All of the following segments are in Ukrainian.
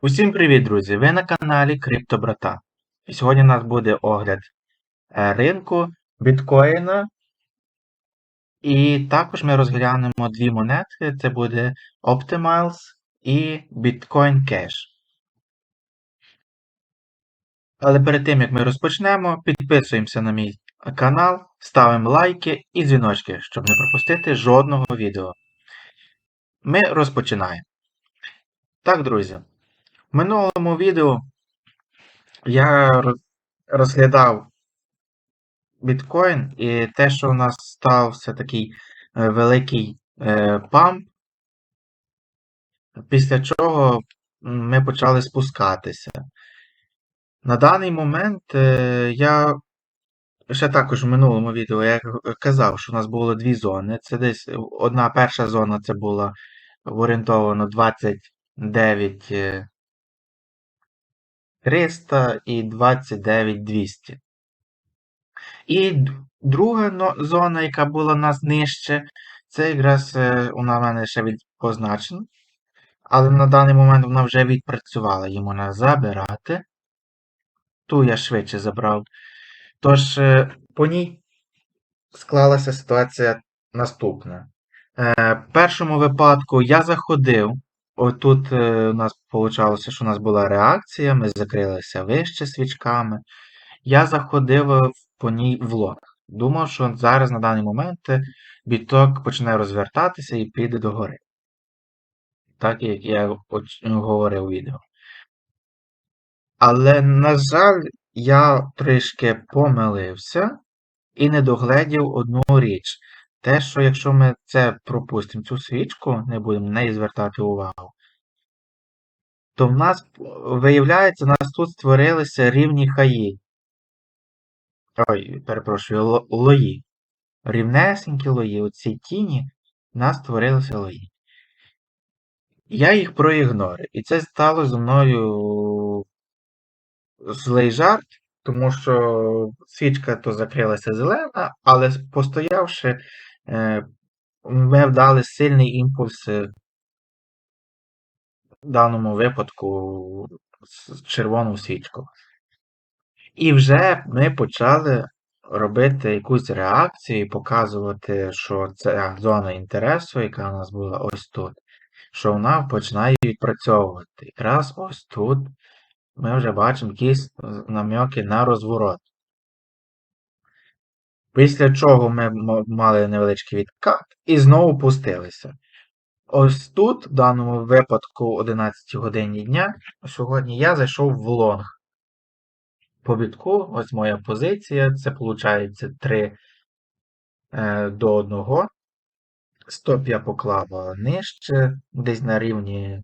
Усім привіт, друзі! Ви на каналі Криптобрата. І сьогодні у нас буде огляд е, ринку біткоїна. І також ми розглянемо дві монетки: це буде Optimals і Bitcoin Cash. Але перед тим як ми розпочнемо, підписуємося на мій канал, ставимо лайки і дзвіночки, щоб не пропустити жодного відео. Ми розпочинаємо. Так, друзі. В минулому відео я розглядав біткоін і те, що у нас стався такий е, великий е, памп, після чого ми почали спускатися. На даний момент е, я ще також в минулому відео я казав, що у нас було дві зони. Це десь одна перша зона це була орієнтовано 29 е, 300 і 29 200. І друга зона, яка була у нас нижче, це якраз е, вона в мене ще від позначена. Але на даний момент вона вже відпрацювала, її можна забирати. Ту я швидше забрав. Тож, е, по ній склалася ситуація наступна. Е, В першому випадку я заходив. Отут у нас вийшло, що у нас була реакція, ми закрилися вище свічками. Я заходив е, по ній в лонг. Думав, що зараз на даний момент е, біток почне розвертатися і піде догори. Так як я говорив у відео. Але, на жаль, я трішки помилився і не догледів одну річ. Те, що якщо ми це пропустимо, цю свічку, не будемо на неї звертати увагу, то в нас, виявляється, у нас тут створилися рівні хаї. Ой, перепрошую, лої. Рівнесенькі лої. Оці тіні в нас створилися лої. Я їх проігнорив. І це стало зі мною злий жарт, тому що свічка то закрилася зелена, але постоявши, е, ми вдали сильний імпульс е, в даному випадку з червону свічку. І вже ми почали робити якусь реакцію і показувати, що ця зона інтересу, яка у нас була ось тут, що вона починає відпрацьовувати. Якраз ось тут ми вже бачимо якісь намеки на розворот. Після чого ми мали невеличкий відкат і знову пустилися. Ось тут, в даному випадку, 11 годині дня, сьогодні я зайшов в лонг. По бітку, ось моя позиція, це виходить 3 е, до 1. Стоп я поклав нижче, десь на рівні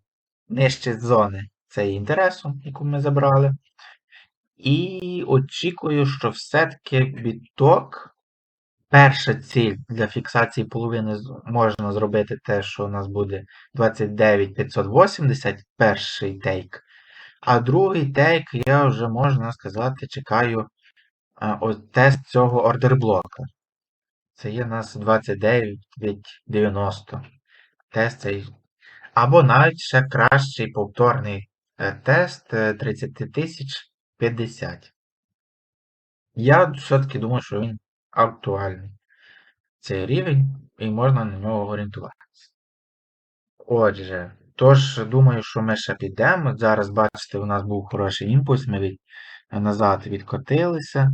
нижче зони цієї інтересу, яку ми забрали. І очікую, що все-таки біток. Перша ціль для фіксації половини можна зробити те, що у нас буде 29580, перший тейк. А другий тейк я вже, можна сказати, чекаю от тест цього ордерблока. Це є у нас 2990. Тест цей. Або навіть ще кращий повторний е, тест е, 30 тисяч 50. Я все-таки думаю, що він актуальний. Цей рівень, і можна на нього орієнтуватися. Отже, тож, думаю, що ми ще підемо. Зараз, бачите, у нас був хороший імпульс, ми від, назад відкотилися.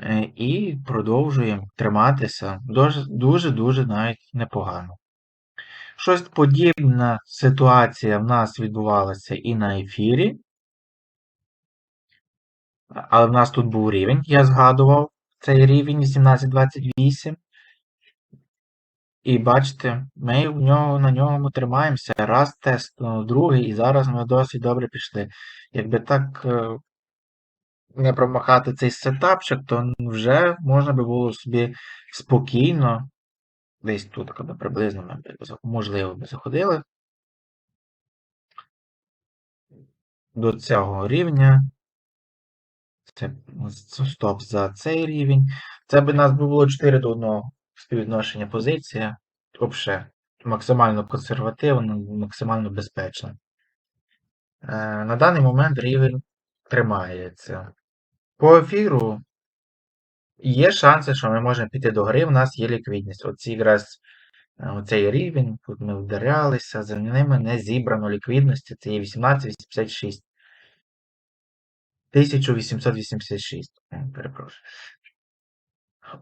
Е, І продовжуємо триматися дуже-дуже навіть непогано. Щось подібна ситуація в нас відбувалася і на ефірі. Але в нас тут був рівень, я згадував цей рівень 1828. І бачите, ми в нього, на ньому тримаємося. Раз тест, ну, другий, і зараз ми досить добре пішли. Якби так е, не промахати цей сетапчик, то вже можна би було собі спокійно десь тут коли приблизно ми можливо би заходили до цього рівня. Це це стоп за цей рівень. Це б нас було 4 до 1 співвідношення позиція. Взагалі, максимально консервативно, максимально безпечно. Е, на даний момент рівень тримається. По ефіру є шанси, що ми можемо піти до гри, у нас є ліквідність. Оці якраз е, оцей рівень, тут ми вдарялися, за ними не зібрано ліквідності, це є 1886. 1886. Е,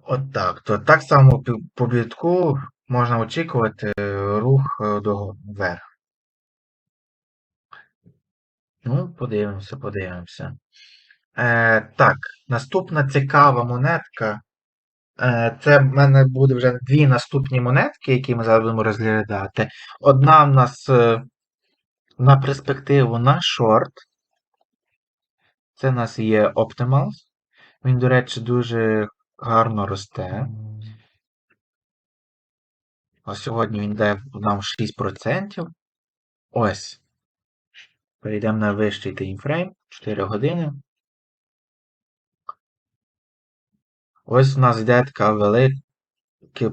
Перепрошую. От. То так само по бітку можна очікувати рух е, до вверх. Ну, подивимося, подивимося. Е, так, наступна цікава монетка. Е, це в мене буде вже дві наступні монетки, які ми зараз будемо розглядати. Одна в нас е, на перспективу на шорт. Це в нас є Optimals. Він, до речі, дуже гарно росте. А сьогодні він дає нам 6%. Ось. Перейдемо на вищий таймфрейм. 4 години. Ось у нас йде така велика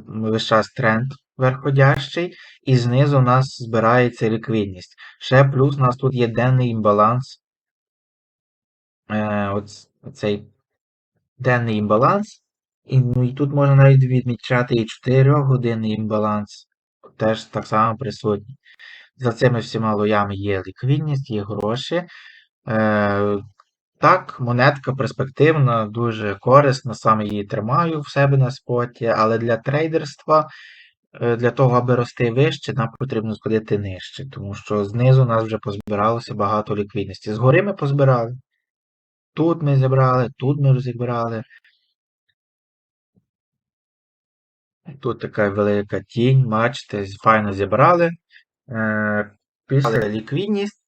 весь час тренд верходящий, і знизу у нас збирається ліквідність. Ще плюс у нас тут є денний імбаланс. Е, Оцей денний імбаланс. І, ну, і тут можна навіть відмічати і 4 годинний імбаланс. Теж так само присутній. За цими всіма лоями є ліквідність, є гроші. Е, так, монетка перспективна, дуже корисна, саме її тримаю в себе на споті, але для трейдерства, е, для того, аби рости вище, нам потрібно сходити нижче, тому що знизу нас вже позбиралося багато ліквідності. Згори ми позбирали. Тут ми зібрали, тут ми розібрали. Тут така велика тінь, бачите, файно зібрали. Е, Після ліквідність.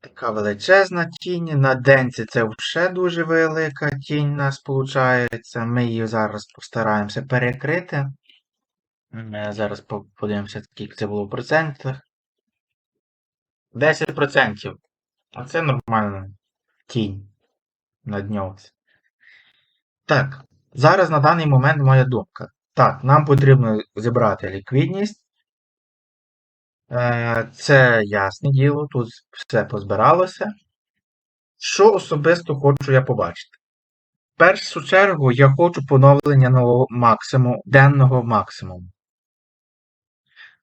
Така величезна тінь. На денці це вже дуже велика тінь у нас виходить. Ми її зараз постараємося перекрити. Ми зараз по- подивимося, скільки це було в процентах. 10%. А це нормальна тінь на дньовці. Так, зараз на даний момент моя думка. Так, нам потрібно зібрати ліквідність. Е, Це ясне діло, тут все позбиралося. Що особисто хочу я побачити? В першу чергу я хочу поновлення нового максимуму, денного максимуму.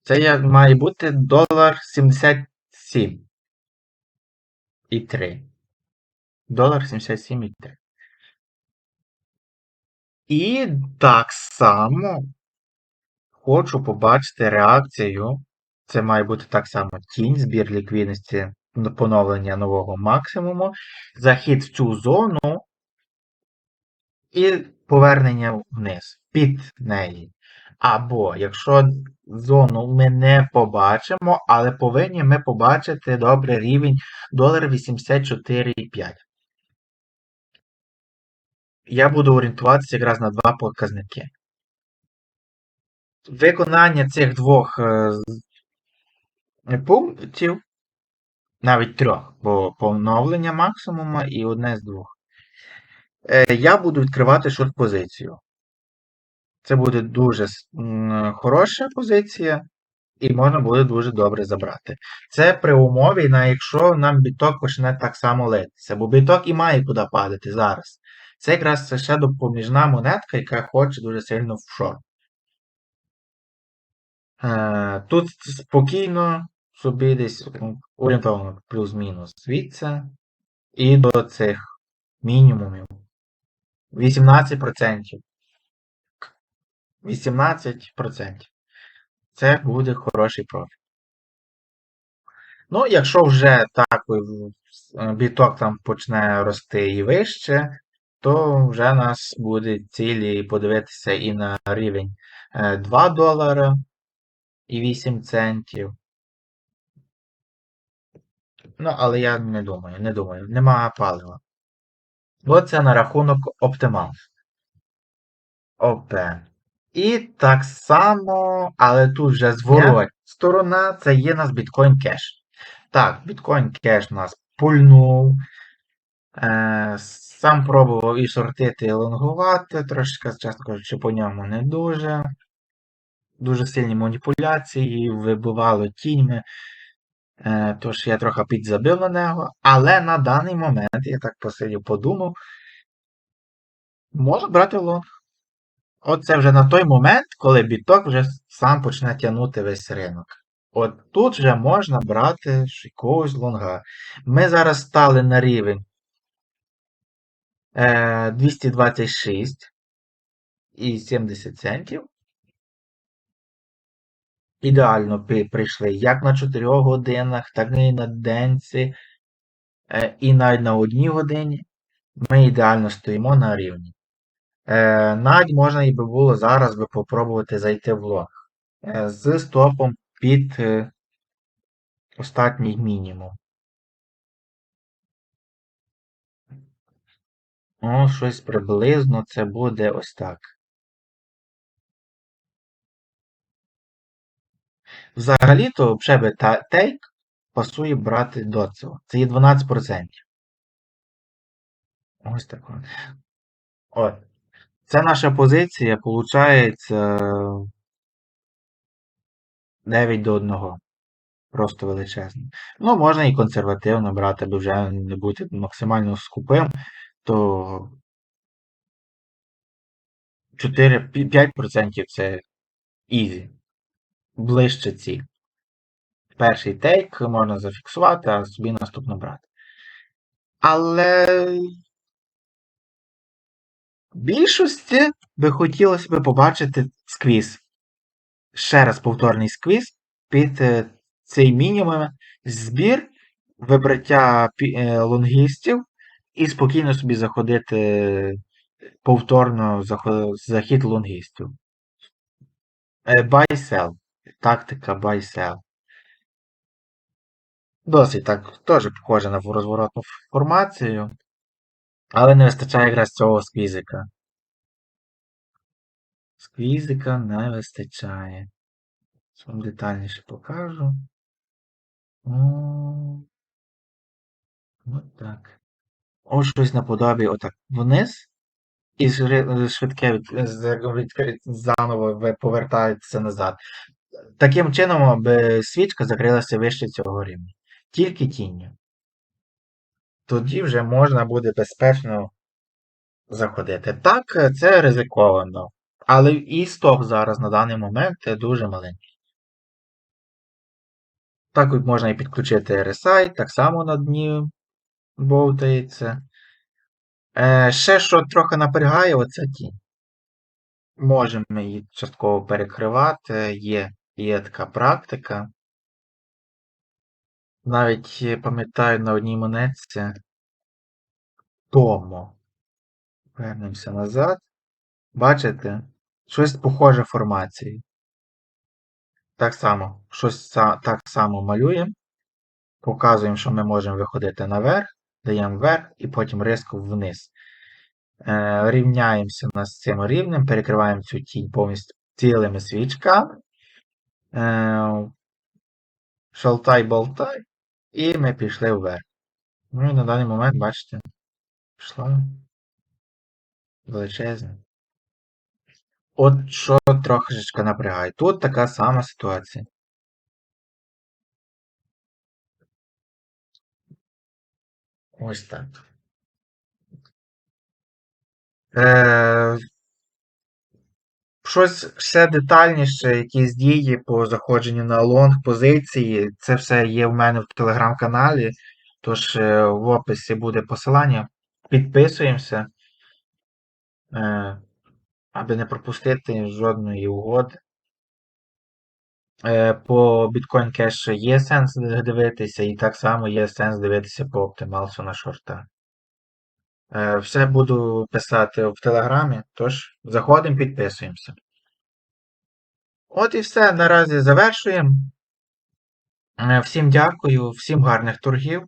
Це як має бути долар 77 і 3. Долар 77 і 3. І так само хочу побачити реакцію. Це має бути так само тінь, збір ліквідності, поновлення нового максимуму, захід в цю зону і повернення вниз під неї. Або, якщо зону ми не побачимо, але повинні ми побачити добрий рівень долар 84,5. Я буду орієнтуватися якраз на два показники. Виконання цих двох е, пунктів, навіть трьох, бо поновлення максимума і одне з двох. Е, я буду відкривати шорт-позицію. Це буде дуже хороша позиція, і можна буде дуже добре забрати. Це при умові, на якщо нам біток почне так само литися, бо біток і має куди падати зараз. Це якраз це ще допоміжна монетка, яка хоче дуже сильно в шорт. Е, тут спокійно собі десь орієнтовно плюс-мінус звідси і до цих мінімумів. 18%. 18%. Це буде хороший профіт. Ну, якщо вже так біток там почне рости і вище, то вже нас буде цілі подивитися і на рівень 2 долара і 8 центів. Ну, але я не думаю, не думаю, немає палива. Оце на рахунок Optimal. ОП. І так само, але тут вже зворотня сторона, це є у нас Bitcoin Cash. Так, Cash у нас пульнув. Е, сам пробував і шортити, і лонгувати, трошки, чесно кажучи, по ньому не дуже. Дуже сильні маніпуляції, вибивало тіньми. Е, тож я трохи підзабив на нього. Але на даний момент, я так посидів, подумав, можу брати лонг. Оце вже на той момент, коли біток вже сам почне тягнути весь ринок. От тут вже можна брати якогось лонга. Ми зараз стали на рівень 226 і 70 центів. Ідеально прийшли як на 4 годинах, так і на денці, е, і навіть на одній годині. Ми ідеально стоїмо на рівні. Е, навіть можна і би було зараз би попробувати зайти в лонг. Е, з стопом під е, остатній мінімум. О, щось приблизно це буде ось так. Взагалі-то вже би тейк пасує брати до цього. Це є 12%. Ось так. От. Це наша позиція, виходить 9 до 1. Просто величезно. Ну, можна і консервативно брати, аби вже не бути максимально скупим, то 4-5% це ізі. Ближче ці. Перший тейк можна зафіксувати, а собі наступно брати. Але більшості би хотілося б побачити сквіз. Ще раз повторний сквіз під е, цей мінімум збір, вибраття е, лонгістів і спокійно собі заходити повторно захід лонгістів. Е, buy-sell. Тактика buy-sell. Досить так, теж похоже на розворотну формацію. Але не вистачає якраз цього сквізика. Сквізика не вистачає. Вам детальніше покажу. О, От так. Ось щось наподобі отак вниз. І швидке заново повертається назад. Таким чином, аби свічка закрилася вище цього рівня. Тільки тінню. Тоді вже можна буде безпечно заходити. Так, це ризиковано. Але і стоп зараз на даний момент дуже маленький. Так можна і підключити RSI, так само на дні бовтається. Е, Ще що трохи напрягає, оця тінь. Можемо її частково перекривати, є, є така практика. Навіть пам'ятаю на одній монетці Томо. Вернемося назад. Бачите? Щось похоже формації. Так само, щось так само малюємо. Показуємо, що ми можемо виходити наверх, даємо вверх і потім різко вниз. Е, Рівняємося з цим рівнем, перекриваємо цю тінь повністю цілими свічками. Е, Шалтай-болтай. І ми пішли вверх. Ну і на даний момент, бачите, пішла величезна. От що трошечки напрягає. Тут така сама ситуація. Ось так. Е, Щось ще детальніше, якісь дії по заходженню на лонг позиції. Це все є в мене в телеграм-каналі. Тож е, в описі буде посилання. Підписуємося. Е, аби не пропустити жодної угоди. Е, по Bitcoin Cash є сенс дивитися, і так само є сенс дивитися по оптималсу на шорта. Е, все буду писати в Телеграмі, тож заходимо, підписуємося. От і все. Наразі завершуємо. Е, всім дякую, всім гарних торгів.